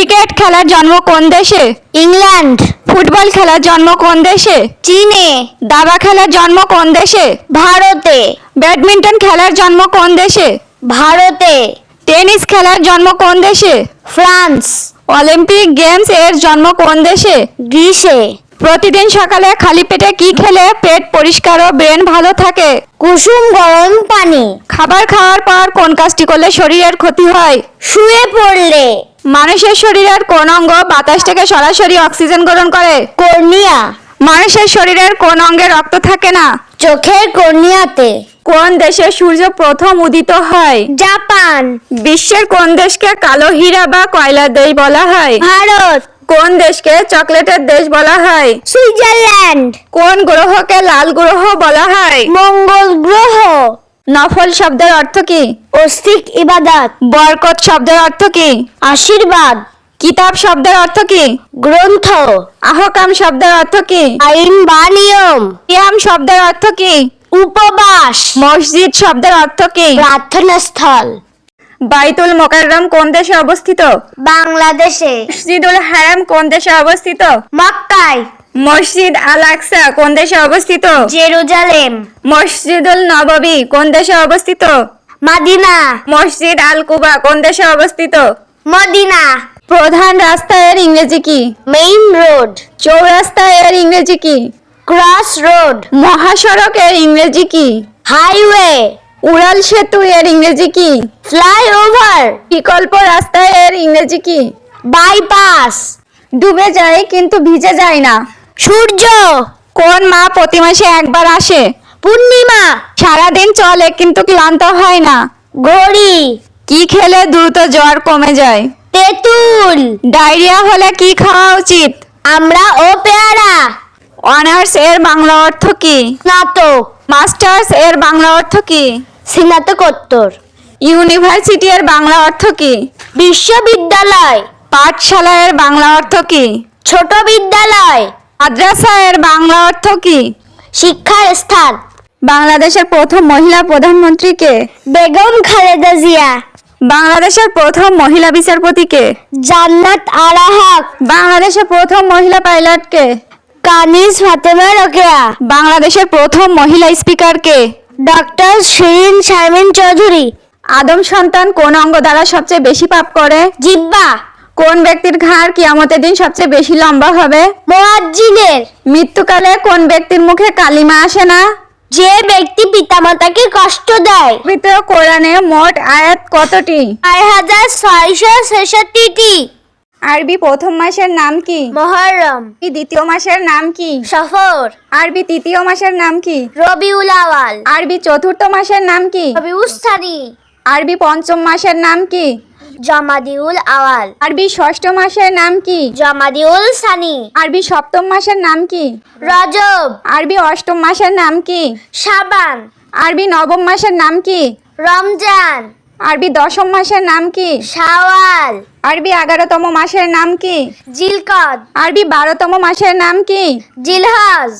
Cricket খেলার জন্ম কোন দেশে? ইংল্যান্ড। ফুটবল খেলার জন্ম কোন দেশে? চীনে। দাবা খেলার জন্ম কোন দেশে? ভারতে। ব্যাডমিন্টন খেলার জন্ম কোন দেশে? ভারতে। টেনিস খেলার জন্ম কোন দেশে? ফ্রান্স। অলিম্পিক গেমস এর জন্ম কোন দেশে? গ্রিসে। প্রতিদিন সকালে খালি পেটে কি খেলে পেট পরিষ্কার ও ব্রেন ভালো থাকে? কুসুম গরম পানি। খাবার খাওয়ার পর কোন কাজটি করলে শরীরের ক্ষতি হয়? শুয়ে পড়লে। মানুষের শরীরের কোন অঙ্গ বাতাস থেকে সরাসরি অক্সিজেন গ্রহণ করে? কর্নিয়া। মানুষের শরীরের কোন অঙ্গে রক্ত থাকে না? চোখের কর্নিয়াতে। কোন দেশে সূর্য প্রথম উদিত হয়? জাপান। বিশ্বের কোন দেশকে কালো হীরা বা কয়লার দেশ বলা হয়? ভারত। কোন দেশকে চকলেটের দেশ বলা হয়? সুইজারল্যান্ড। কোন গ্রহকে লাল গ্রহ বলা হয়? মঙ্গল গ্রহ। নফল শব্দের অর্থ কি? অস্তিক ইবাদত। বরকত শব্দের অর্থ কি? আশীর্বাদ। কিতাব শব্দের অর্থ কি? গ্রন্থ। আহকাম শব্দের অর্থ কি? আইন বা নিয়ম। কিয়াম শব্দের অর্থ কি? উপবাস। মসজিদ শব্দের অর্থ কি? প্রার্থনা স্থল বাইতুল মোকাররম কোন দেশে অবস্থিত? বাংলাদেশে। মসজিদুল হারাম কোন দেশে অবস্থিত? মক্কায়। মসজিদ আল আকসা কোন দেশে অবস্থিত? জেরুজালেম। মসজিদুল নববী কোন দেশে অবস্থিত? মাদিনা। মসজিদ আল কুবা কোন দেশে অবস্থিত? মদিনা। প্রধান রাস্তা এর ইংরেজি কি? Main road. চৌরাস্তা এর ইংরেজি কি? Cross road. মহাসড়ক এর ইংরেজি কি? হাইওয়ে। উড়াল সেতু এর ইংরেজি কি? ফ্লাইওভার বিকল্প রাস্তা এর ইংরেজি কি? বাইপাস। ডুবে যায় কিন্তু ভিজে যায় না। সূর্য। কোন মা প্রতি মাসে একবার আসে? পূর্ণিমা। সারাদিন চলে কিন্তু ক্লান্ত হয় না। ঘড়ি। কি খেলে দ্রুত জ্বর কমে যায়? তেঁতুল। ডায়রিয়া হলে কি খাওয়া উচিত? আমরা ও পেয়ারা। অনার্স এর বাংলা অর্থ কি? স্নাতক। মাস্টার্স এর বাংলা অর্থ কি? স্নাতকোত্তর ইউনিভার্সিটি এর বাংলা অর্থ কি? বিশ্ববিদ্যালয়। পাঠশালা এর বাংলা অর্থ কি? ছোট বিদ্যালয়। মাদ্রাসা এর বাংলা অর্থ কি? শিক্ষার স্থান। বাংলাদেশের প্রথম মহিলা প্রধানমন্ত্রী কে? বেগম খালেদা জিয়া। বাংলাদেশের প্রথম মহিলা বিচারপতি কে? জান্নাত আরা হক। বাংলাদেশের প্রথম মহিলা পাইলট কে? কানিজ ফাতেমা রোকেয়া। বাংলাদেশের প্রথম মহিলা স্পিকার কে? ডক্টর শিরিন শারমিন চৌধুরী। আদম সন্তান কোন অঙ্গ দ্বারা সবচেয়ে বেশি পাপ করে? জিব্বা। কোন ব্যক্তির ঘাড় কিয়ামতের দিন সবচেয়ে বেশি লম্বা হবে? মোয়াজ্জিনের। মৃত্যুকালে কোন ব্যক্তির মুখে কালিমা আসে না? যে ব্যক্তি পিতামাতাকে কষ্ট দেয়। পবিত্র কোরআনে মোট আয়াত কতটি? চার হাজার ছয়শো ছেষট্টিটি। আরবি প্রথম মাসের নাম কি? মহরম। দ্বিতীয় মাসের নাম কি? সফর। আরবি তৃতীয় মাসের নাম কি? রবিউল আওয়াল। আরবি চতুর্থ মাসের নাম কি? রবিউস্তানি আরবি পঞ্চম মাসের নাম কি? জমাদিউল আওয়াল। আরবি ষষ্ঠ মাসের নাম কি? জমাদিউল সানি। আরবি সপ্তম মাসের নাম কি? রজব। আরবি অষ্টম মাসের নাম কি? শাবান। আরবি নবম মাসের নাম কি? রমজান। আরবি দশম মাসের নাম কি? শাওয়াল। আরবি এগারোতম মাসের নাম কি? জিলকদ। আরবি বারোতম মাসের নাম কি? জিলহজ।